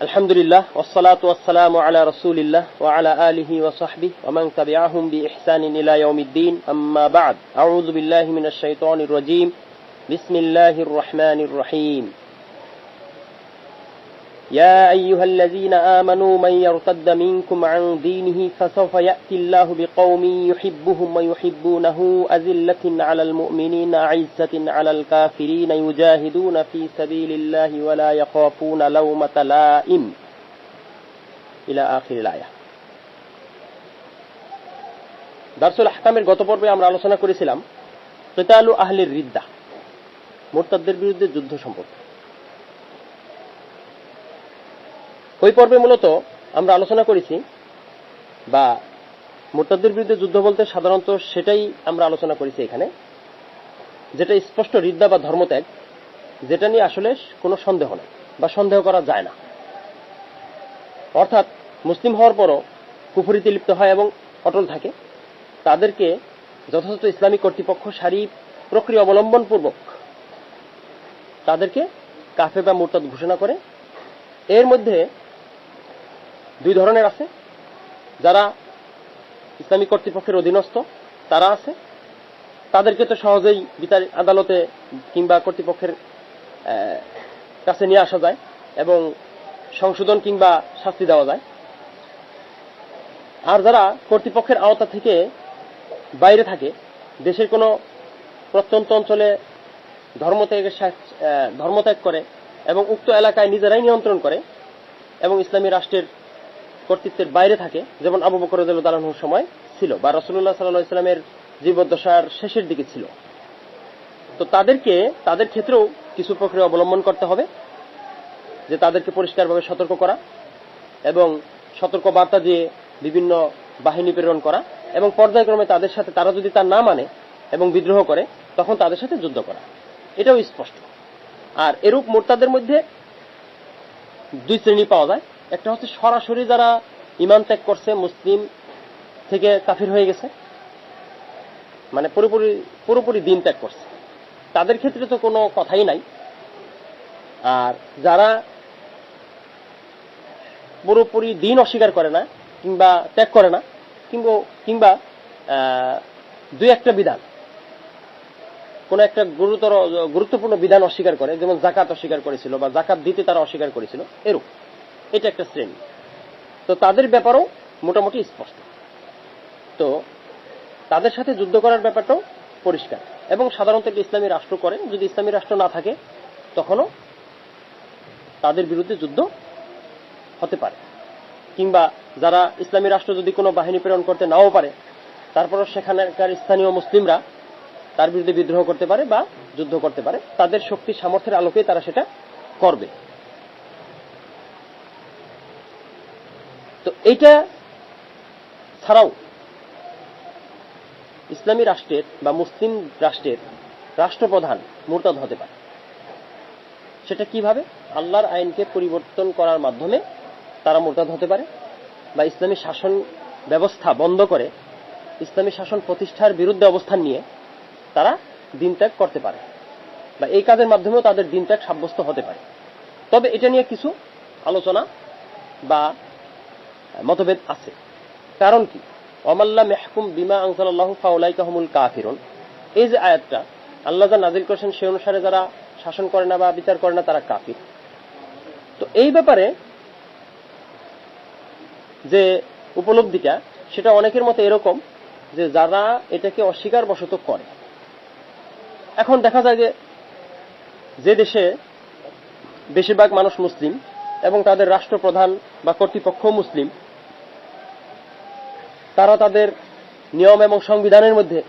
الحمد لله والصلاة والسلام على رسول الله وعلى آله وصحبه ومن تبعهم بإحسان إلى يوم الدين. أما بعد أعوذ بالله من الشيطان الرجيم. بسم الله الرحمن الرحيم. يا أيها الذين آمنوا من يرتد منكم عن دينه فسوف يأتي الله بقوم يحبهم ويحبونه أذلة على المؤمنين عزة على الكافرين يجاهدون في سبيل الله ولا يخافون لومة لائم إلى آخر الآية দারসুল আহকামের গত পর্বে আমরা আলোচনা করেছিলাম কেতালু আহলের রিদ্দা মোরতাদদের বিরুদ্ধে যুদ্ধ সম্পর্কে ওই পর্বে মূলত আমরা আলোচনা করেছি বা মোরতাদের বিরুদ্ধে যুদ্ধ বলতে সাধারণত সেটাই আমরা আলোচনা করেছি এখানে, যেটা স্পষ্ট রিদ্দা বা ধর্মত্যাগ, যেটা নিয়ে আসলে কোনো সন্দেহ নেই বা সন্দেহ করা যায় না। অর্থাৎ মুসলিম হওয়ার পরও কুফুরিতে লিপ্ত হয় এবং অটল থাকে, তাদেরকে যথাযথ ইসলামী কর্তৃপক্ষ সারি প্রক্রিয়া অবলম্বন পূর্বক তাদেরকে কাফে বা মোরতাদ ঘোষণা করে, এর মধ্যে দুই ধরনের আছে। যারা ইসলামী কর্তৃপক্ষের অধীনস্থ, তারা আছে। তাদেরকে তো সহজেই বিচার আদালতে কিংবা কর্তৃপক্ষের কাছে নিয়ে আসা যায় এবং সংশোধন কিংবা শাস্তি দেওয়া যায়। আর যারা কর্তৃপক্ষের আওতা থেকে বাইরে থাকে, দেশের কোনো প্রত্যন্ত অঞ্চলে ধর্মত্যাগের ধর্মত্যাগ করে এবং উক্ত এলাকায় নিজেরাই নিয়ন্ত্রণ করে এবং ইসলামী রাষ্ট্রের কর্তৃত্বের বাইরে থাকে, যেমন আবু বকর দালানহুর সময় ছিল, বা রসুল্লাহ সাল্লাহ ইসলামের জীবদ্দশার শেষের দিকে ছিল। তো তাদেরকে, তাদের ক্ষেত্রেও কিছু প্রক্রিয়া অবলম্বন করতে হবে, যে তাদেরকে পরিষ্কারভাবে সতর্ক করা এবং সতর্ক বার্তা দিয়ে বিভিন্ন বাহিনী প্রেরণ করা এবং পর্যায়ক্রমে তাদের সাথে, তারা যদি তা না মানে এবং বিদ্রোহ করে, তখন তাদের সাথে যুদ্ধ করা। এটাও স্পষ্ট। আর এরূপ মোর্তাদের মধ্যে দুই শ্রেণি পাওয়া যায়। একটা হচ্ছে সরাসরি যারা ইমান ত্যাগ করছে, মুসলিম থেকে কাফির হয়ে গেছে মানে পুরোপুরি পুরোপুরি দিন ত্যাগ করছে। তাদের ক্ষেত্রে তো কোনো কথাই নাই। আর যারা পুরোপুরি দিন অস্বীকার করে না, কিংবা ত্যাগ করে না, কিংবা কিংবা দুই একটা বিধান। কোন একটা গুরুতর, গুরুত্বপূর্ণ বিধান অস্বীকার করে, যেমন জাকাত অস্বীকার করেছিল বা জাকাত দিতে তারা অস্বীকার করেছিল, এরূপ। এটা একটা শ্রেণি। তো তাদের ব্যাপারও মোটামুটি স্পষ্ট। তো তাদের সাথে যুদ্ধ করার ব্যাপারটাও পরিষ্কার। এবং সাধারণত একটা ইসলামী রাষ্ট্র করে। যদি ইসলামী রাষ্ট্র না থাকে, তখনও তাদের বিরুদ্ধে যুদ্ধ হতে পারে। কিংবা যারা ইসলামী রাষ্ট্র যদি কোনো বাহিনী প্রেরণ করতে নাও পারে, তারপরও সেখানকার স্থানীয় মুসলিমরা তার বিরুদ্ধে বিদ্রোহ করতে পারে বা যুদ্ধ করতে পারে। তাদের শক্তি সামর্থ্যের আলোকে তারা সেটা করবে। তো এইটা ছাড়াও ইসলামী রাষ্ট্রের বা মুসলিম রাষ্ট্রের রাষ্ট্রপ্রধান মুরতাদ হতে পারে। সেটা কীভাবে? আল্লাহর আইনকে পরিবর্তন করার মাধ্যমে তারা মোরতাদ হতে পারে বা ইসলামী শাসন ব্যবস্থা বন্ধ করে ইসলামী শাসন প্রতিষ্ঠার বিরুদ্ধে অবস্থান নিয়ে তারা দিন ত্যাগ করতে পারে বা এই কাজের মাধ্যমেও তাদের দিন ত্যাগ সাব্যস্ত হতে পারে। তবে এটা নিয়ে কিছু আলোচনা বা মতভেদ আছে। কারণ কি? অমাল্লা মেহকুম বিমা আনসাল্লাহ ফাউলাইকাহমুল কাফিরুন। এই যে আয়াতটা, আল্লাহ যা নাজিল করেছেন সে অনুসারে যারা শাসন করে না বা বিচার করে না, তারা কাফির। তো এই ব্যাপারে যে উপলব্ধিটা, সেটা অনেকের মতে এরকম যে যারা এটাকে অস্বীকার বশত করে। এখন দেখা যায় যে যে দেশে বেশিরভাগ মানুষ মুসলিম এবং তাদের রাষ্ট্রপ্রধান বা কর্তৃপক্ষ মুসলিম তারা তাদের নিয়ম এবং সংবিধানের মধ্যে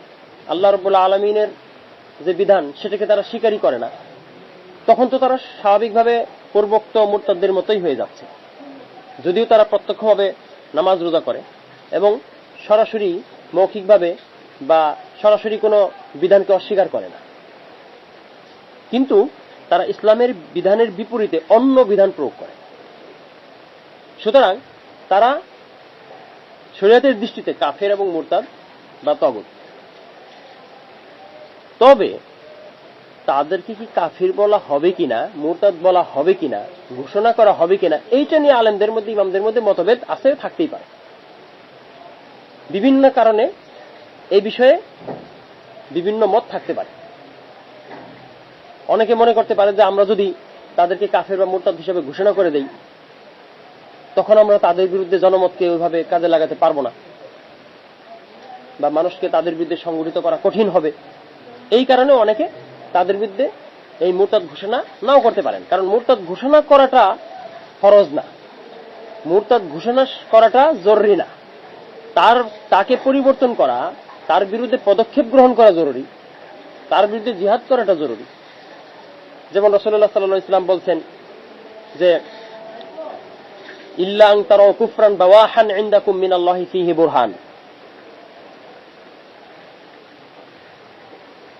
আল্লাহ রবুল্লা আলমিনের যে বিধান, সেটাকে তারা স্বীকারই করে না। তখন তো তারা স্বাভাবিকভাবে পূর্বোক্ত মুরতাদের মতোই হয়ে যাচ্ছে। যদিও তারা প্রত্যক্ষভাবে নামাজ রোজা করে এবং সরাসরি মৌখিকভাবে বা সরাসরি কোনো বিধানকে অস্বীকার করে না। কিন্তু তারা ইসলামের বিধানের বিপরীতে অন্য বিধান প্রয়োগ করে। সুতরাং তারা শরীয়তের দৃষ্টিতে কাফের এবং মুরতাদ বা তগত। তবে তাদেরকে কি কাফির বলা হবে কিনা, মুরতাদ বলা হবে কিনা, ঘোষণা করা হবে কিনা, এইটা নিয়ে আলেমদের মধ্যে, ইমামদের মধ্যে মতভেদ আছে, থাকতেই পারে। বিভিন্ন কারণে এই বিষয়ে বিভিন্ন মত থাকতে পারে। অনেকে মনে করতে পারে যে আমরা যদি তাদেরকে কাফের বা মোরতাদ হিসেবে ঘোষণা করে দেই তখন আমরা তাদের বিরুদ্ধে জনমতকে ওইভাবে কাজে লাগাতে পারব না। বা মানুষকে তাদের বিরুদ্ধে সংগঠিত করা কঠিন হবে। এই কারণে অনেকে তাদের বিরুদ্ধে এই মুরতাদ ঘোষণা নাও করতে পারেন। কারণ মুরতাদ ঘোষণা করাটা ফরজ না। মুরতাদ ঘোষণা করাটা জরুরি না। তার, তাকে পরিবর্তন করা, তার বিরুদ্ধে পদক্ষেপ গ্রহণ করা জরুরি। তার বিরুদ্ধে জিহাদ করাটা জরুরি। যেমন রসল্লাহ সাল্লাহ ইসলাম বলছেন যে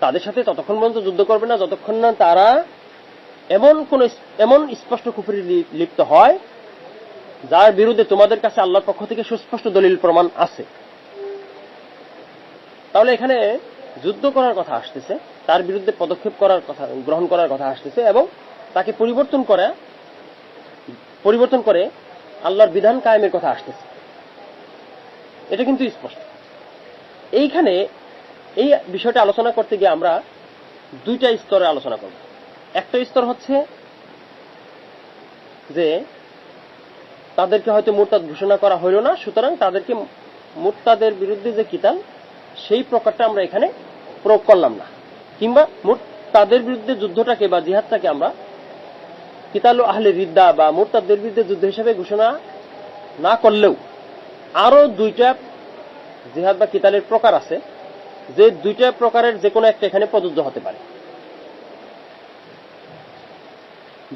তাদের সাথে ততক্ষণ পর্যন্ত যুদ্ধ করবে না, যতক্ষণ না তারা এমন কোন এমন স্পষ্ট কুফরি লিপ্ত হয়, যার বিরুদ্ধে তোমাদের কাছে আল্লাহর পক্ষ থেকে সুস্পষ্ট দলিল প্রমাণ আছে। তাহলে এখানে যুদ্ধ করার কথা আসতেছে, তার বিরুদ্ধে পদক্ষেপ করার কথা, গ্রহণ করার কথা আসতেছে এবং তাকে পরিবর্তন করা, পরিবর্তন করে আল্লাহর বিধান কায়েমের কথা আসতেছে। এটা কিন্তু স্পষ্ট। এইখানে এই বিষয়টা আলোচনা করতে গিয়ে আমরা দুইটা স্তরে আলোচনা করব। একটা স্তর হচ্ছে যে তাদেরকে হয়তো মুরতাদ ঘোষণা করা হইল না, সুতরাং তাদেরকে মুরতাদের বিরুদ্ধে যে কিতাল সেই প্রকারটা আমরা এখানে প্রয়োগ করলাম না। কিংবা তাদের বিরুদ্ধে যুদ্ধটাকে বা জিহাদটাকে আমরা কিতাল আহলে রিদ্দা বা মুরতাদের বিরুদ্ধে যুদ্ধ হিসেবে ঘোষণা না করলেও আরও দুইটা জিহাদ বা কিতালের প্রকার আছে, যে দুইটা প্রকারের যে কোনো একটা এখানে প্রযোজ্য হতে পারে।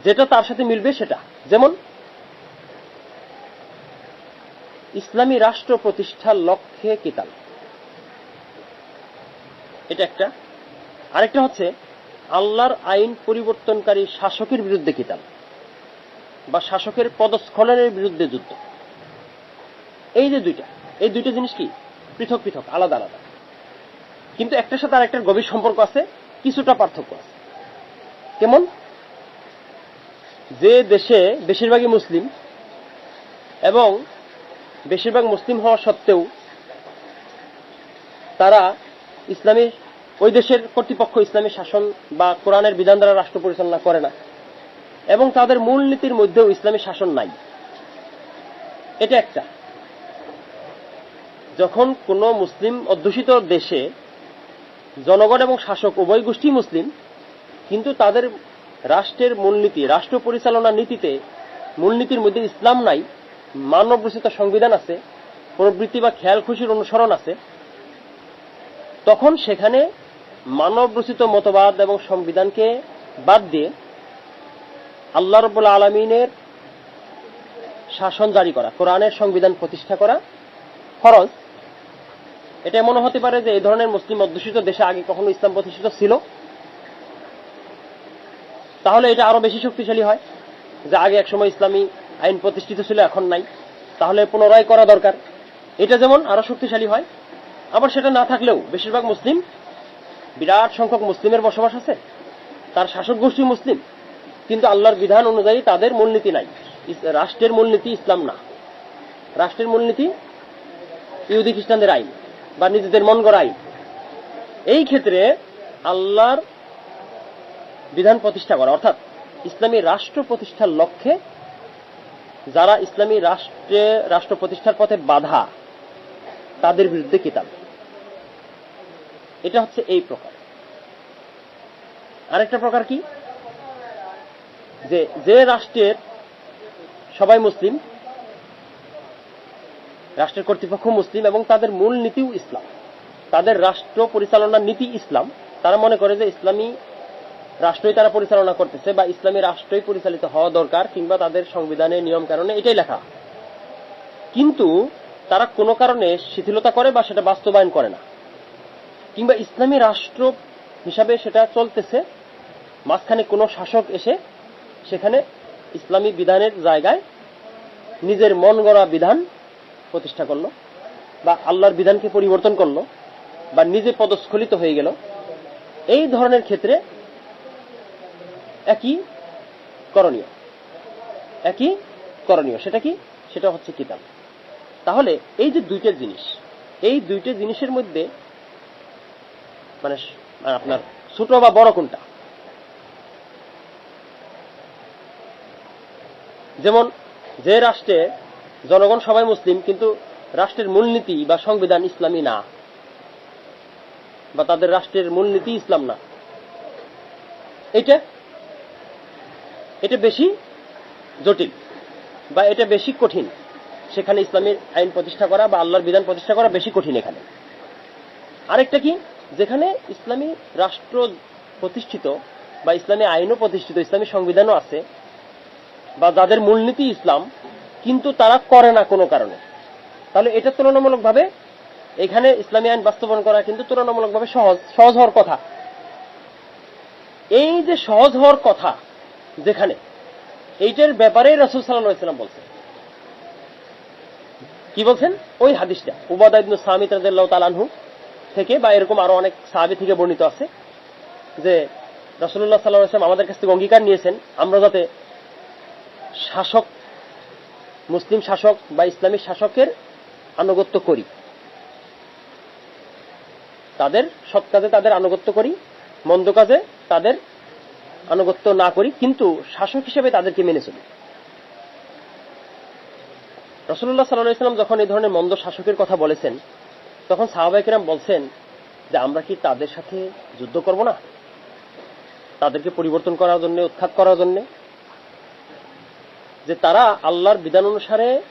যেটা তার সাথে মিলবে সেটা। যেমন, ইসলামী রাষ্ট্র প্রতিষ্ঠার লক্ষ্যে কিতাল। এটা একটা। আরেকটা হচ্ছে আল্লাহর আইন পরিবর্তনকারী শাসকের বিরুদ্ধে কিতাল বা শাসকের পদস্খলনের বিরুদ্ধে যুদ্ধ। এই যে দুইটা, এই দুইটা জিনিস কি? পৃথক পৃথক, আলাদা আলাদা। কিন্তু একটার সাথে আর আরেকটার গভীর সম্পর্ক আছে, কিছুটা পার্থক্য আছে। কেমন? যে দেশে বেশিরভাগই মুসলিম এবং বেশিরভাগ মুসলিম হওয়া সত্ত্বেও তারা ইসলামী ওই দেশের কর্তৃপক্ষ ইসলামী শাসন বা কোরআনের বিধান দ্বারা রাষ্ট্র পরিচালনা করে না। এবং তাদের মূলনীতির মধ্যেও ইসলামী শাসন নাই। এটা একটা। যখন কোন মুসলিম অধ্যুষিত দেশে জনগণ এবং শাসক উভয় গোষ্ঠী মুসলিম, কিন্তু তাদের রাষ্ট্রের মূলনীতি রাষ্ট্র পরিচালনা নীতিতে মূলনীতির মধ্যে ইসলাম নাই মানব রচিত সংবিধান আছে, প্রবৃত্তি বা খেয়াল খুশির অনুসরণ আছে, তখন সেখানে মানব রচিত মতবাদ এবং সংবিধানকে বাদ দিয়ে আল্লাহ রব্বুল আলমিনের শাসন জারি করা, কোরআনের সংবিধান প্রতিষ্ঠা করা ফরজ। এটা মনে হতে পারে যে এই ধরনের মুসলিম অধ্যুষিত দেশে আগে কখনো ইসলাম প্রতিষ্ঠিত ছিল। তাহলে এটা আরও বেশি শক্তিশালী হয় যে আগে একসময় ইসলামী আইন প্রতিষ্ঠিত ছিল, এখন নাই। তাহলে পুনরায় করা দরকার। এটা যেমন আরও শক্তিশালী হয়, আবার সেটা না থাকলেও বেশিরভাগ মুসলিম বিরাট সংখ্যক মুসলিমের বসবাস আছে। তার শাসক গোষ্ঠী মুসলিম। কিন্তু আল্লাহর বিধান অনুযায়ী তাদের মূলনীতি নাই। রাষ্ট্রের মূলনীতি ইসলাম না। রাষ্ট্রের মূলনীতি ইহুদি খ্রিস্টানদের আইন বা নিজেদের মন গড়া আইন। এই ক্ষেত্রে আল্লাহর বিধান প্রতিষ্ঠা করা, অর্থাৎ ইসলামী রাষ্ট্র প্রতিষ্ঠার লক্ষ্যে যারা ইসলামী রাষ্ট্রে, রাষ্ট্র প্রতিষ্ঠার পথে বাধা, তাদের বিরুদ্ধে কিতাব। এটা হচ্ছে এই প্রকার। আরেকটা প্রকার কি? যে যে রাষ্ট্রের, সবাই মুসলিম, রাষ্ট্রের কর্তৃপক্ষ মুসলিম এবং তাদের মূল নীতিও ইসলাম। তাদের রাষ্ট্র পরিচালনার নীতি ইসলাম। তারা মনে করে যে ইসলামী রাষ্ট্রই তারা পরিচালনা করতেছে বা ইসলামী রাষ্ট্রই পরিচালিত হওয়া দরকার কিংবা তাদের সংবিধানের নিয়ম কারণে এটাই লেখা। কিন্তু তারা কোনো কারণে শিথিলতা করে বা সেটা বাস্তবায়ন করে না। কিংবা ইসলামী রাষ্ট্র হিসাবে সেটা চলতেছে। মাঝখানে কোনো শাসক এসে সেখানে ইসলামী বিধানের জায়গায় নিজের মন গড়া বিধান প্রতিষ্ঠা করল বা আল্লাহর বিধানকে পরিবর্তন করল বা নিজে পদস্খলিত হয়ে গেল। এই ধরনের ক্ষেত্রে একই করণীয়। একই করণীয়। সেটা কি? সেটা হচ্ছে কিতাব। তাহলে এই যে দুইটা জিনিস, এই দুইটা জিনিসের মধ্যে মানে আপনার, ছোট বা বড় কোনটা? যেমন, যে রাষ্ট্রে জনগণ সবাই মুসলিম, কিন্তু রাষ্ট্রের মূলনীতি বা সংবিধান ইসলামী না, বা তাদের রাষ্ট্রের মূলনীতি ইসলাম না এটা এটা বেশি জটিল বা এটা বেশি কঠিন। সেখানে ইসলামের আইন প্রতিষ্ঠা করা বা আল্লাহর বিধান প্রতিষ্ঠা করা বেশি কঠিন এখানে। আরেকটা কি? যেখানে ইসলামী রাষ্ট্র প্রতিষ্ঠিত বা ইসলামী আইনও প্রতিষ্ঠিত, ইসলামী সংবিধানও আছে, বা যাদের মূলনীতি ইসলাম, কিন্তু তারা করে না কোনো কারণে। তাহলে এটা তুলনামূলকভাবে এখানে ইসলামী আইন বাস্তবায়ন করা কিন্তু তুলনামূলকভাবে সহজ সহজ হওয়ার কথা। এই যে সহজ হওয়ার কথা যেখানে, এইটার ব্যাপারে রসুল সাল্লাহ ইসলাম বলছেন। কি বলছেন? ওই হাদিসটা, উবাদা সামিত আনহু থেকে বা এরকম আরও অনেক সাহাবী থেকে বর্ণিত আছে যে রাসূলুল্লাহ সাল্লাল্লাহু আলাইহি আমাদের কাছ থেকে অঙ্গীকার নিয়েছেন, আমরা যাতে শাসক, মুসলিম শাসক বা ইসলামী শাসকের আনুগত্য করি। তাদের সৎ কাজে তাদের আনুগত্য করি, মন্দ কাজে তাদের আনুগত্য না করি, কিন্তু শাসক হিসেবে তাদেরকে মেনে চলি। রসুল্লাহ সাল্লাম যখন এই ধরনের মন্দ শাসকের কথা বলেছেন তখন সাহাবাহিকেরাম বলছেন যে, আমরা কি তাদের সাথে যুদ্ধ করব না? তাদেরকে পরিবর্তন করার জন্য, উৎখাত করার জন্য? যে তারা আল্লাহর বিধান অনুসারে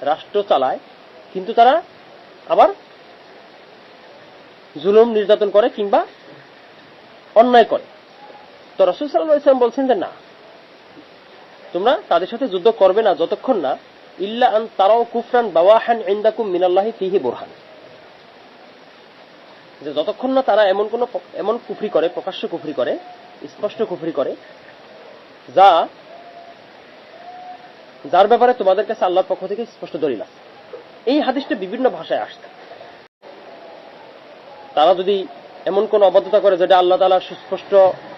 রাষ্ট্র চালায়, কিন্তু তারা আবার জুলুম নির্যাতন করে কিংবা অন্যায় করে। তো রসুল সাল্লাহ ইসলাম বলছেন যে, না, তোমরা তাদের সাথে যুদ্ধ করবে না যতক্ষণ না ইল্লা আন তারাও কুফরান বাওয়াহান ইন্দাকুম মিনাল্লাহি ফিহি বুরহান। যে যতক্ষণ না তারা এমন কোন এমন কুফরি করে, প্রকাশ্য কুফরি করে, স্পষ্ট কুফরি করে, যা, যার ব্যাপারে তোমাদের কাছে আল্লাহর পক্ষ থেকে স্পষ্ট দলিল আছে। এই হাদিসটা বিভিন্ন ভাষায় আসছে। তারা যদি এমন কোন অবাধ্যতা করে যেটা আল্লাহ তালার সুস্পষ্ট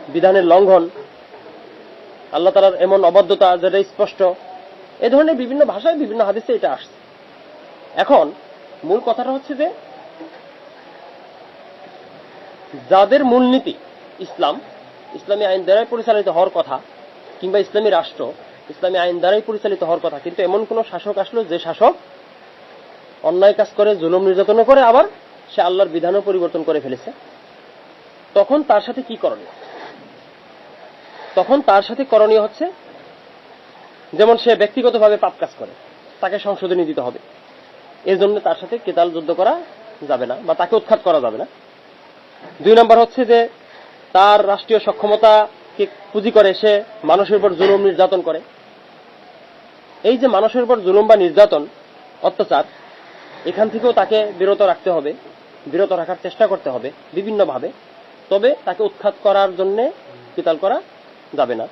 বিধানের লঙ্ঘন, আল্লাহ তালার এমন অবাধ্যতা যেটা স্পষ্ট, এ ধরনের বিভিন্ন ভাষায় বিভিন্ন হাদিসে এটা আসছে। এখন মূল কথাটা হচ্ছে যে যাদের মূলনীতি ইসলাম, ইসলামী আইন দ্বারাই পরিচালিত হওয়ার কথা, কিংবা ইসলামী রাষ্ট্র, ইসলামী আইন দ্বারাই পরিচালিত হওয়ার কথা, কিন্তু এমন কোন শাসক আসলো যে শাসক অন্যায় কাজ করে, জুলুম নির্যাতনও করে, আবার সে আল্লাহর বিধানও পরিবর্তন করে ফেলেছে। তখন তার সাথে কি করণীয়? তখন তার সাথে করণীয় হচ্ছে, যেমন সে ব্যক্তিগতভাবে পাপ কাজ করে, তাকে সংশোধনী দিতে হবে। এর জন্য তার সাথে কেতাল যুদ্ধ করা যাবে না, বা তাকে উৎখাত করা যাবে না। দুই নম্বর হচ্ছে যে তার রাষ্ট্রীয় সক্ষমতাকে পুঁজি করে সে মানুষের উপর জুলুম নির্যাতন করে। এই যে মানুষের উপর জুলুম বা নির্যাতন, অত্যাচার, এখান থেকেও তাকে বিরত রাখতে হবে, বিরত রাখার চেষ্টা করতে হবে বিভিন্নভাবে। তবে তাকে উৎখাত করার জন্য কিতাল করা যাবে না।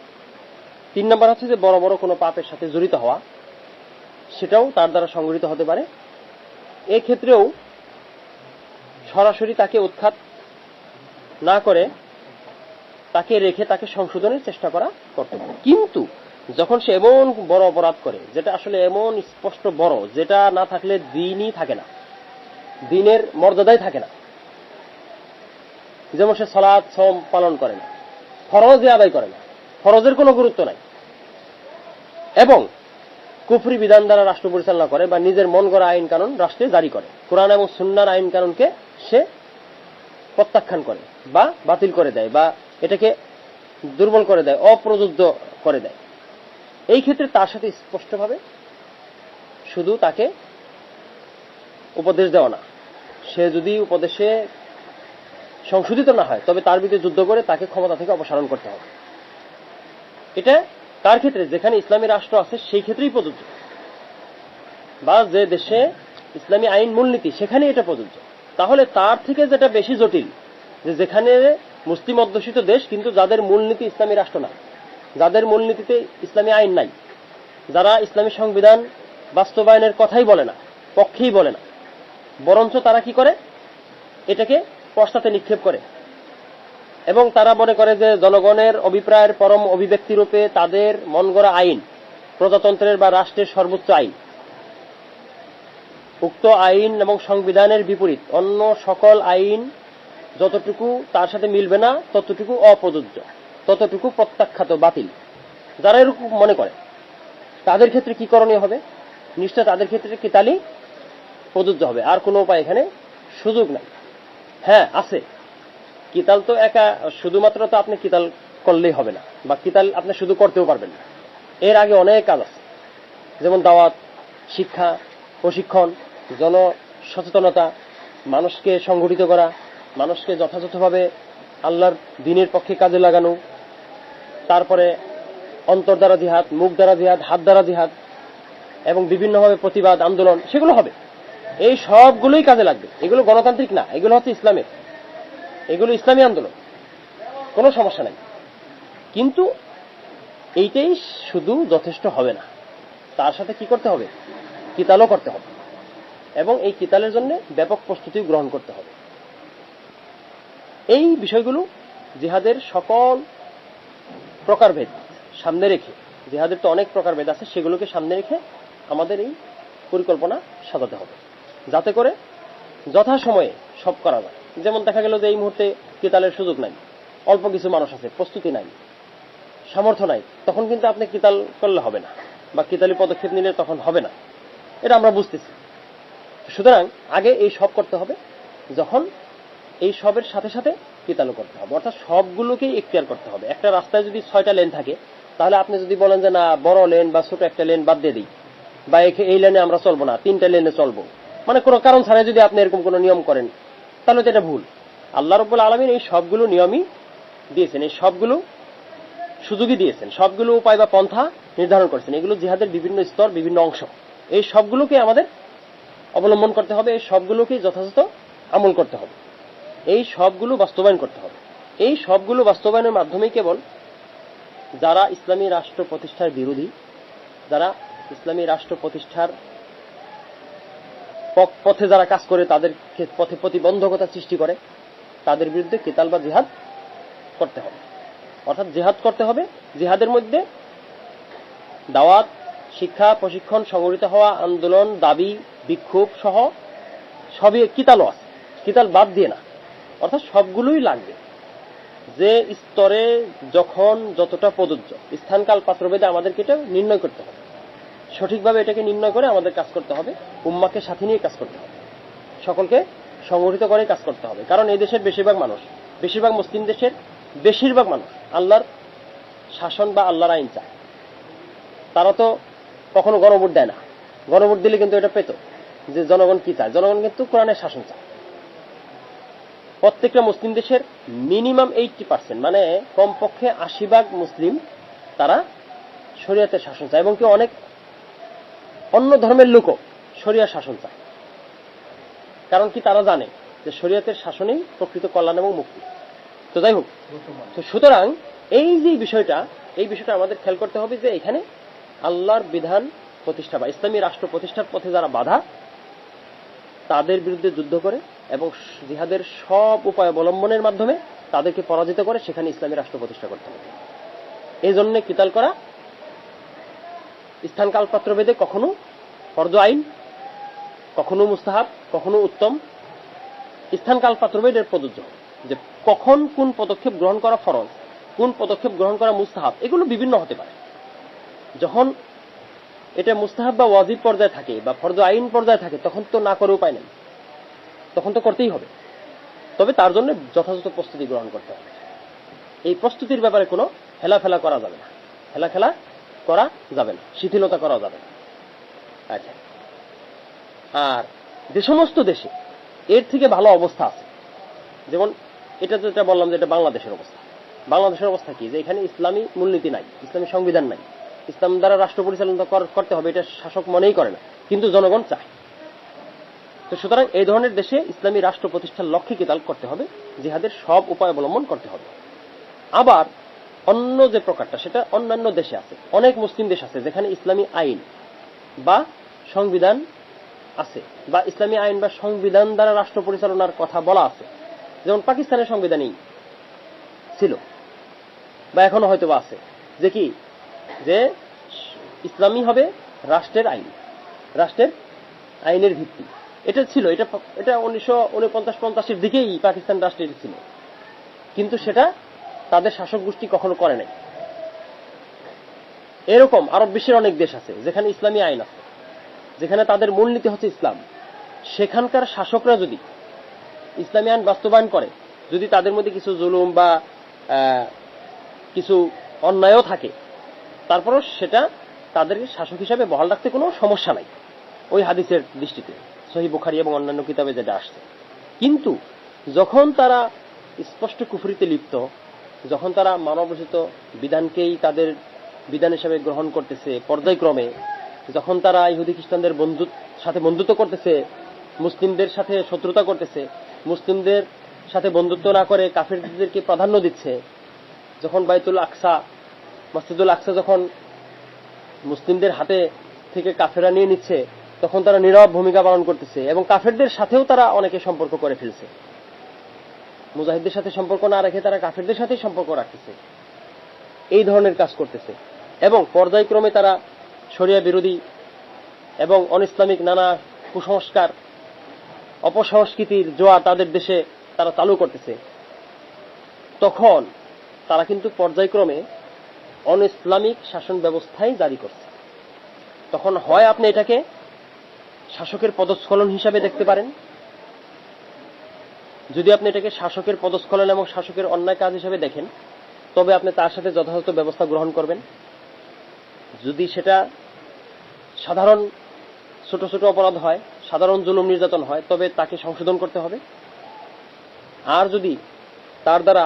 তিন নম্বর হচ্ছে যে বড় বড় কোনো পাপের সাথে জড়িত হওয়া, সেটাও তার দ্বারা সংগঠিত হতে পারে। এক্ষেত্রেও সরাসরি তাকে উৎখাত না করে তাকে রেখে তাকে সংশোধনের চেষ্টা করা করতে পারে। কিন্তু যখন সে এমন বড় অপরাধ করে, যেটা আসলে এমন স্পষ্ট বড়, যেটা না থাকলে দিনই থাকে না, দিনের মর্যাদাই থাকে না, যেমন সে সলাদ সম পালন করে না ফরজে আদায় করে না, ফরজের কোনো গুরুত্ব নাই, এবং কুফরি বিধান দ্বারা রাষ্ট্র পরিচালনা করে বা নিজের মন করা আইন কানুন রাষ্ট্রে জারি করে, কোরআন এবং সুন্নার আইন কানুনকে সে প্রত্যাখ্যান করে বা বাতিল করে দেয় বা এটাকে দুর্বল করে দেয়, অপ্রযোজ্য করে দেয়। এই ক্ষেত্রে তার সাথে স্পষ্টভাবে শুধু তাকে উপদেশ দেওয়া না। সে যদি উপদেশে সংশোধিত না হয়, তবে তার বিরুদ্ধে যুদ্ধ করে তাকে ক্ষমতা থেকে অপসারণ করতে হবে। এটা তার ক্ষেত্রে, যেখানে ইসলামী রাষ্ট্র আছে, সেই ক্ষেত্রেই প্রযোজ্য। বা যে দেশে ইসলামী আইন মূলনীতি সেখানে এটা প্রযোজ্য। তাহলে তার থেকে যেটা বেশি জটিল, যে যেখানে মুসলিম অধ্যুষিত দেশ, কিন্তু যাদের মূলনীতি ইসলামী রাষ্ট্র না, যাদের মূলনীতিতে ইসলামী আইন নাই, যারা ইসলামী সংবিধান বাস্তবায়নের কথাই বলে না, পক্ষেই বলে না, বরঞ্চ তারা কি করে? এটাকে পশ্চাতে নিক্ষেপ করে। এবং তারা মনে করে যে জনগণের অভিপ্রায়ের পরম অভিব্যক্তি রূপে তাদের মন গড়া আইন প্রজাতন্ত্রের বা রাষ্ট্রের সর্বোচ্চ আইন। উক্ত আইন এবং সংবিধানের বিপরীত অন্য সকল আইন যতটুকু তার সাথে মিলবে না, ততটুকু অপ্রযোজ্য, ততটুকু প্রত্যাখ্যাত বাতিল। যারা এরকম মনে করে, তাদের ক্ষেত্রে কি করণীয় হবে? নিশ্চয় তাদের ক্ষেত্রে কিতালি প্রযোজ্য হবে। আর কোনো উপায় এখানে সুযোগ নাই। হ্যাঁ আছে। কিতাল তো একা, শুধুমাত্র তো আপনি কিতাল করলেই হবে না, বা কিতাল আপনি শুধু করতেও পারবেন না। এর আগে অনেক কাজ আছে। যেমন দাওয়াত, শিক্ষা, প্রশিক্ষণ জন সচেতনতা, মানুষকে সংগঠিত করা, মানুষকে যথাযথভাবে আল্লাহর দিনের পক্ষে কাজে লাগানো, তারপরে অন্তর দ্বারা জিহাদ, মুখ দ্বারা জিহাদ, হাত দ্বারা জিহাদ এবং বিভিন্নভাবে প্রতিবাদ, আন্দোলন, সেগুলো হবে। এই সবগুলোই কাজে লাগবে। এগুলো গণতান্ত্রিক না, এগুলো হচ্ছে ইসলামের। এগুলো ইসলামী আন্দোলন। কোনো সমস্যা নাই। কিন্তু এইটাই শুধু যথেষ্ট হবে না। তার সাথে কি করতে হবে? কিতালও করতে হবে। এবং এই কিতালের জন্য ব্যাপক প্রস্তুতি গ্রহণ করতে হবে। এই বিষয়গুলো জিহাদের সকল প্রকারভেদ সামনে রেখে, জিহাদের তো অনেক প্রকারভেদ আছে, সেগুলোকে সামনে রেখে আমাদের এই পরিকল্পনা সাজাতে হবে। যাতে করে যথাসময়ে সব করা যায়। যেমন দেখা গেল যে এই মুহূর্তে কিতালের সুযোগ নাই, অল্প কিছু মানুষ আছে, প্রস্তুতি নাই, সামর্থ্য নাই, তখন কিন্তু আপনি কিতাল করলে হবে না, বা কিতালি পদক্ষেপ নিলে তখন হবে না। এটা আমরা বুঝতেছি। সুতরাং আগে এই সব করতে হবে, যখন এই সবের সাথে সাথে কিতালু করতে হবে। অর্থাৎ সবগুলোকেই এখতিয়ার করতে হবে। একটা রাস্তায় যদি ছয়টা লেন থাকে, তাহলে আপনি যদি বলেন যে না, বড় লেন বা ছোট একটা লেন বাদ দিয়ে দিই, বা এই লেনে আমরা চলবো না, তিনটা লেনে চলবো। মানে কোনো কারণ ছাড়াই যদি আপনি এরকম কোনো নিয়ম করেন, তাহলে তো এটা ভুল। আল্লাহ রব্বুল আলমিন এই সবগুলো নিয়মই দিয়েছেন। এই সবগুলো সুযোগই দিয়েছেন। সবগুলো উপায় বা পন্থা নির্ধারণ করেছেন। এগুলো জিহাদের বিভিন্ন স্তর, বিভিন্ন অংশ। এই সবগুলোকে আমাদের অবলম্বন করতে হবে, এই সবগুলোকেই যথাযথ আমল করতে হবে। এই সবগুলো বাস্তবায়ন করতে হবে। এই সবগুলো বাস্তবায়নের মাধ্যমেই কেবল যারা ইসলামী রাষ্ট্র প্রতিষ্ঠার বিরোধী, যারা ইসলামী রাষ্ট্র প্রতিষ্ঠার পথে যারা কাজ করে তাদের পথে প্রতিবন্ধকতা সৃষ্টি করে, তাদের বিরুদ্ধে কেতাল বা জিহাদ করতে হবে। অর্থাৎ জেহাদ করতে হবে। জিহাদের মধ্যে দাওয়াত, শিক্ষা, প্রশিক্ষণ, সংগঠিত হওয়া, আন্দোলন, দাবি বিক্ষোভ সহ সবই কিতালও আছে। কিতাল বাদ দিয়ে না। অর্থাৎ সবগুলোই লাগবে। যে স্তরে যখন যতটা প্রযোজ্য, স্থানকাল পাত্রভেদে আমাদেরকে এটা নির্ণয় করতে হবে। সঠিকভাবে এটাকে নির্ণয় করে আমাদের কাজ করতে হবে, উম্মাকে সাথে নিয়ে কাজ করতে হবে। সকলকে সংগঠিত করে কাজ করতে হবে। কারণ এই দেশের বেশিরভাগ মানুষ, বেশিরভাগ মুসলিম দেশের বেশিরভাগ মানুষ আল্লাহর শাসন বা আল্লাহর আইন চায়। তারা তো কখনো গণভোট দেয় না। গণভোট দিলে কিন্তু এটা পেত। যে জনগণ কি চায়? জনগণ কিন্তু কোরআনের শাসন চায়। প্রত্যেকটা মুসলিম দেশের মিনিমাম এইটটি পার্সেন্ট মানে কমপক্ষে আশি ভাগ মুসলিম তারা শরীয়তের শাসন চায় এবং কি অনেক অন্য ধর্মের লোকও শরিয়া শাসন চায়। কারণ কি তারা জানে যে শরীয়তের শাসনেই প্রকৃত কল্যাণ এবং মুক্তি। তো যাই হোক তো সুতরাং এই যে বিষয়টা এই বিষয়টা আমাদের খেয়াল করতে হবে যে এখানে আল্লাহর বিধান প্রতিষ্ঠা বা ইসলামী রাষ্ট্র প্রতিষ্ঠার পথে যারা বাধা তাদের বিরুদ্ধে যুদ্ধ করে এবং জিহাদের সব উপায় অবলম্বনের মাধ্যমে তাদেরকে পরাজিত করে সেখানে ইসলামী রাষ্ট্র প্রতিষ্ঠা করতে হবে। এই জন্য কিতাল করা স্থানকাল পাত্রভেদে কখনো ফরজ আইন, কখনো মুস্তাহাব, কখনো উত্তম স্থানকাল পাত্রভেদ এর প্রযোজ্য। যে কখন কোন পদক্ষেপ গ্রহণ করা ফরজ, কোন পদক্ষেপ গ্রহণ করা মুস্তাহাব, এগুলো বিভিন্ন হতে পারে। যখন এটা মুস্তাহাব বা ওয়াজিব পর্যায়ে থাকে বা ফরজ আইন পর্যায়ে থাকে, তখন তো না করে উপায় নেই। তখন তো করতেই হবে। তবে তার জন্য যথাযথ প্রস্তুতি গ্রহণ করতে হবে। এই প্রস্তুতির ব্যাপারে কোনো হেলাফেলা করা যাবে না। হেলাফেলা করা যাবে না। শিথিলতা করা যাবে না। আচ্ছা। আর যে সমস্ত দেশে এর থেকে ভালো অবস্থা আছে, যেমন এটা যেটা বললাম যে এটা বাংলাদেশের অবস্থা। বাংলাদেশের অবস্থা কি? যে এখানে ইসলামী মূলনীতি নাই, ইসলামী সংবিধান নাই। ইসলাম দ্বারা রাষ্ট্র পরিচালনা করতে হবে, এটা শাসক মনেই করে না। কিন্তু জনগণ চায়। তো সুতরাং এই ধরনের দেশে ইসলামী রাষ্ট্র প্রতিষ্ঠার লক্ষ্যে কিতাল করতে হবে? জিহাদের সব উপায় অবলম্বন করতে হবে। আবার অন্য যে প্রকারটা, সেটা অন্যান্য দেশে আছে। অনেক মুসলিম দেশ আছে যেখানে ইসলামী আইন বা সংবিধান আছে, বা ইসলামী আইন বা সংবিধান দ্বারা রাষ্ট্র পরিচালনার কথা বলা আছে। যেমন পাকিস্তানের সংবিধানেই ছিল, বা এখনও হয়তো আছে। যে কি যে ইসলামী হবে রাষ্ট্রের আইন, রাষ্ট্রের আইনের ভিত্তি। এটা ছিল, এটা এটা উনিশশো উনপঞ্চাশ পঞ্চাশের দিকেই পাকিস্তান রাষ্ট্রের ছিল। কিন্তু সেটা তাদের শাসক গোষ্ঠী কখনো করে নাই। এরকম আরব বিশ্বের অনেক দেশ আছে যেখানে ইসলামী আইন আছে, যেখানে তাদের মূলনীতি হচ্ছে ইসলাম। সেখানকার শাসকরা যদি ইসলামী আইন বাস্তবায়ন করে, যদি তাদের মধ্যে কিছু জুলুম বা কিছু অন্যায়ও থাকে তারপরও সেটা তাদের শাসক হিসাবে বহাল রাখতে কোনো সমস্যা নাই। ওই হাদিসের দৃষ্টিতে, সহি বুখারি এবং অন্যান্য কিতাবে যেটা আসছে। কিন্তু যখন তারা স্পষ্ট কুফরিতে লিপ্ত, যখন তারা মানবরচিত বিধানকেই তাদের বিধান হিসাবে গ্রহণ করতেছে পর্যায়ক্রমে, যখন তারা ইহুদি খ্রিস্টানদের বন্ধু সাথে বন্ধুত্ব করতেছে, মুসলিমদের সাথে শত্রুতা করতেছে, মুসলিমদের সাথে বন্ধুত্ব না করে কাফিরদেরকে প্রাধান্য দিচ্ছে, যখন বাইতুল আকসা মসজিদুল আকসা যখন মুসলিমদের হাতে থেকে কাফেরা নিয়ে নিচ্ছে, তখন তারা নীরব ভূমিকা পালন করতেছে এবং কাফেরদের সাথেও তারা অনেকে সম্পর্ক করে ফেলছে। মুজাহিদদের সাথে সম্পর্ক না রেখে তারা কাফেরদের সাথে সম্পর্ক রাখতেছে। এই ধরনের কাজ করতেছে এবং পর্যায়ক্রমে তারা শরিয়া বিরোধী এবং অনিসলামিক নানা কুসংস্কার, অপসংস্কৃতির জোয়ার তাদের দেশে তারা চালু করতেছে। তখন তারা কিন্তু পর্যায়ক্রমে অন ইসলামিক শাসন ব্যবস্থাই জারি করছে। তখন হয় আপনি এটাকে শাসকের পদস্খলন হিসাবে দেখতে পারেন। যদি আপনি এটাকে শাসকের পদস্খলন এবং শাসকের অন্যায় কাজ হিসাবে দেখেন, তবে আপনি তার সাথে যথাযথ ব্যবস্থা গ্রহণ করবেন। যদি সেটা সাধারণ ছোট ছোট অপরাধ হয়, সাধারণ জুলুম নির্যাতন হয়, তবে তাকে সংশোধন করতে হবে। আর যদি তার দ্বারা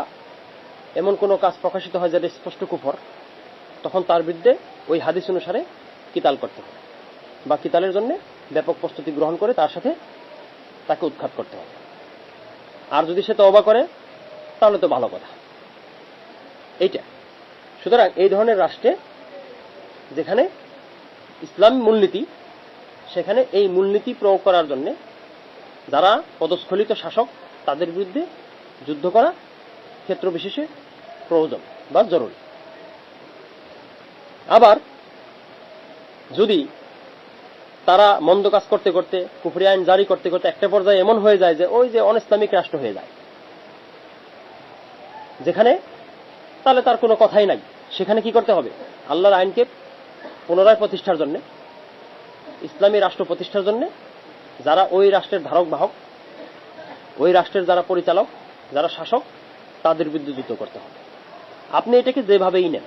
এমন কোনো কাজ প্রকাশিত হয় যেটা স্পষ্ট কুফর তখন তার বিরুদ্ধে ওই হাদিস অনুসারে কিতাল করতে হবে। বা কিতালের জন্য ব্যাপক প্রস্তুতি গ্রহণ করে তার সাথে তাকে উৎখাত করতে হবে। আর যদি সে তওবা করে, তাহলে তো ভালো কথা। এইটা। সুতরাং এই ধরনের রাষ্ট্রে যেখানে ইসলাম মূলনীতি, সেখানে এই মূলনীতি প্রয়োগ করার জন্য যারা পদস্খলিত শাসক, তাদের বিরুদ্ধে যুদ্ধ করা ক্ষেত্র বিশেষে প্রয়োজন বা জরুরি। আবার যদি তারা মন্দ কাজ করতে করতে, কুফরি আইন জারি করতে করতে একটা পর্যায়ে এমন হয়ে যায় যে ওই যে অনিসলামিক রাষ্ট্র হয়ে যায়। যেখানে তাহলে তার কোনো কথাই নাই। সেখানে কি করতে হবে? আল্লাহর আইনকে পুনরায় প্রতিষ্ঠার জন্য, ইসলামী রাষ্ট্র প্রতিষ্ঠার জন্য, যারা ওই রাষ্ট্রের ধারক, বাহক, ওই রাষ্ট্রের যারা পরিচালক, যারা শাসক, তাদের বিরুদ্ধে যুদ্ধ করতে হবে। আপনি এটাকে যেভাবেই নেন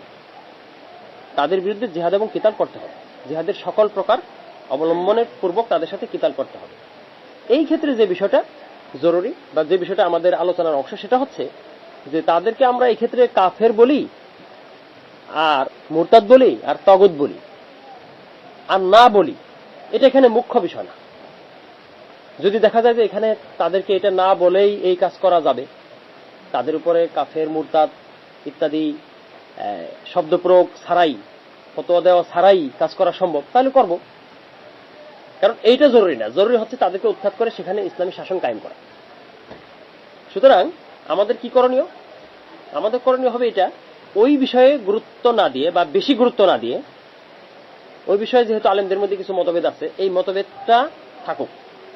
তাদের বিরুদ্ধে জিহাদ এবং কিতাল করতে হবে। জিহাদের সকল প্রকার অবলম্বনের পূর্বক তাদের সাথে কিতাল করতে হবে। এই ক্ষেত্রে যে বিষয়টা জরুরি বা যে বিষয়টা আমাদের আলোচনার অংশ, সেটা হচ্ছে যে তাদেরকে আমরা এই ক্ষেত্রে কাফের বলি, আর মুরতাদ বলি, আর তগদ বলি, আর না বলি, এটা এখানে মুখ্য বিষয় না। যদি দেখা যায় যে এখানে তাদেরকে এটা না বলেই এই কাজ করা যাবে, তাদের উপরে কাফের, মুরতাদ ইত্যাদি শব্দ প্রয়োগ ছাড়াই, ফতোয়া দেওয়া ছাড়াই কাজ করা সম্ভব, তাহলে করব। কারণ এইটা জরুরি না। জরুরি হচ্ছে তাদেরকে উৎখাত করে সেখানে ইসলামী শাসন কায়েম করা। সুতরাং আমাদের কি করণীয়? আমাদের করণীয় হবে এটা, ওই বিষয়ে গুরুত্ব না দিয়ে বা বেশি গুরুত্ব না দিয়ে, ওই বিষয়ে যেহেতু আলেমদের মধ্যে কিছু মতভেদ আছে, এই মতভেদটা থাকুক।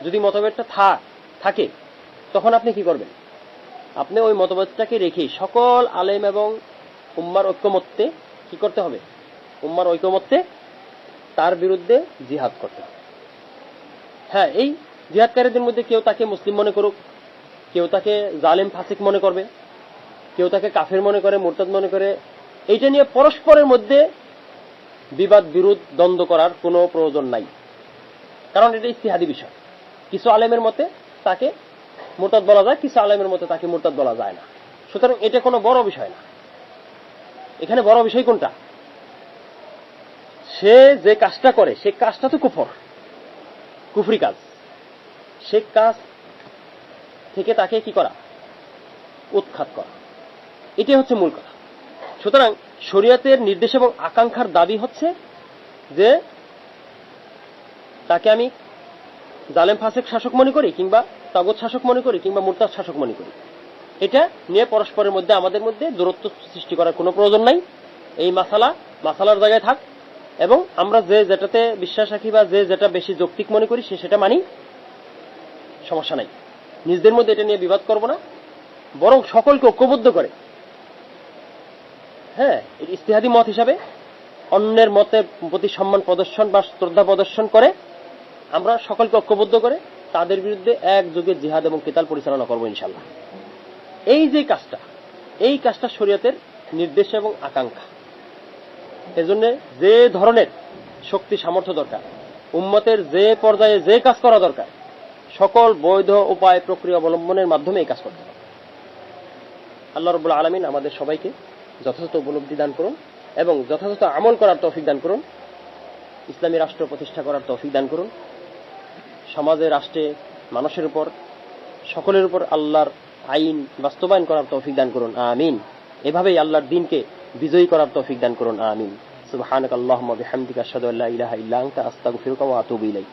যদি মতভেদটা থা- থাকে, তখন আপনি কি করবেন? আপনি ওই মতভেদটাকে রেখে সকল আলেম এবং উম্মার ঐক্যমত্যে কি করতে হবে? উম্মার ঐক্যমত্যে তার বিরুদ্ধে জিহাদ করতে হবে। হ্যাঁ এই জিহাদকারীদের মধ্যে কেউ তাকে মুসলিম মনে করুক, কেউ তাকে জালেম, ফাসিক মনে করবে, কেউ তাকে কাফের মনে করে, মোরতাদ মনে করে, এইটা নিয়ে পরস্পরের মধ্যে বিবাদ, বিরোধ, দ্বন্দ্ব করার কোনো প্রয়োজন নাই। কারণ এটা ইস্তিহাদি বিষয়। কিছু আলেমের মতে তাকে মোরতাদ বলা যায়, কিছু আলেমের মতে তাকে মোরতাদ বলা যায় না। সুতরাং এটা কোনো বড় বিষয় না। এখানে বড় বিষয় কোনটা? সে যে কাজটা করে, সে কাজটা তো কুফর, কুফরি কাজ। সে কাজ থেকে তাকে কি করা? উৎখাত করা। এটাই হচ্ছে মূল কথা। সুতরাং শরীয়তের নির্দেশ এবং আকাঙ্ক্ষার দাবি হচ্ছে যে তাকে আমি জালেম ফাসেক শাসক মনে করি কিংবা তাগত শাসক মনে করি কিংবা মুরতাদ শাসক মনে করি। এটা নিয়ে পরস্পরের মধ্যে, আমাদের মধ্যে দূরত্ব সৃষ্টি করার কোনো প্রয়োজন নাই। এই মাসালা, মাসালার জায়গায় থাক। এবং আমরা যে যেটাতে বিশ্বাস রাখি বা যে যেটা বেশি যৌক্তিক মনে করি, সে সেটা মানি। সমস্যা নাই। নিজেদের মধ্যে এটা নিয়ে বিবাদ করব না। বরং সকলকে ঐক্যবদ্ধ করে। হ্যাঁ ইস্তেহাদি মত হিসাবে অন্যের মতের প্রতি সম্মান প্রদর্শন বা শ্রদ্ধা প্রদর্শন করে, আমরা সকলকে ঐক্যবদ্ধ করে তাদের বিরুদ্ধে একযোগে জিহাদ এবং কেতাল পরিচালনা করব ইনশাল্লাহ এই যে কাজটা, এই কাজটা শরীয়তের নির্দেশ এবং আকাঙ্ক্ষা। এজন্য যে ধরনের শক্তি সামর্থ্য দরকার, উম্মতের যে পর্যায়ে যে কাজ করা দরকার, সকল বৈধ উপায় প্রক্রিয়া অবলম্বনের মাধ্যমে এই কাজ করতে হবে। আল্লাহ রবুল আলমিন আমাদের সবাইকে যথাযথ উপলব্ধি দান করুন এবং যথাযথ আমল করার তৌফিক দান করুন, ইসলামী রাষ্ট্র প্রতিষ্ঠা করার তৌফিক দান করুন, সমাজে, রাষ্ট্রে, মানুষের উপর, সকলের উপর আল্লাহর আইন বাস্তবায়ন করার তৌফিক দান করুন, আমিন। এভাবেই আল্লাহর দিনকে বিজয়ী করার তৌফিক দান করুন, আমিন। সুবহানাকাল্লাহুম্মা বিহামদিকা আশহাদু আল্লা ইলাহা ইল্লা আনতা, আস্তাগফিরুকা ওয়া আতুবু ইলাইক।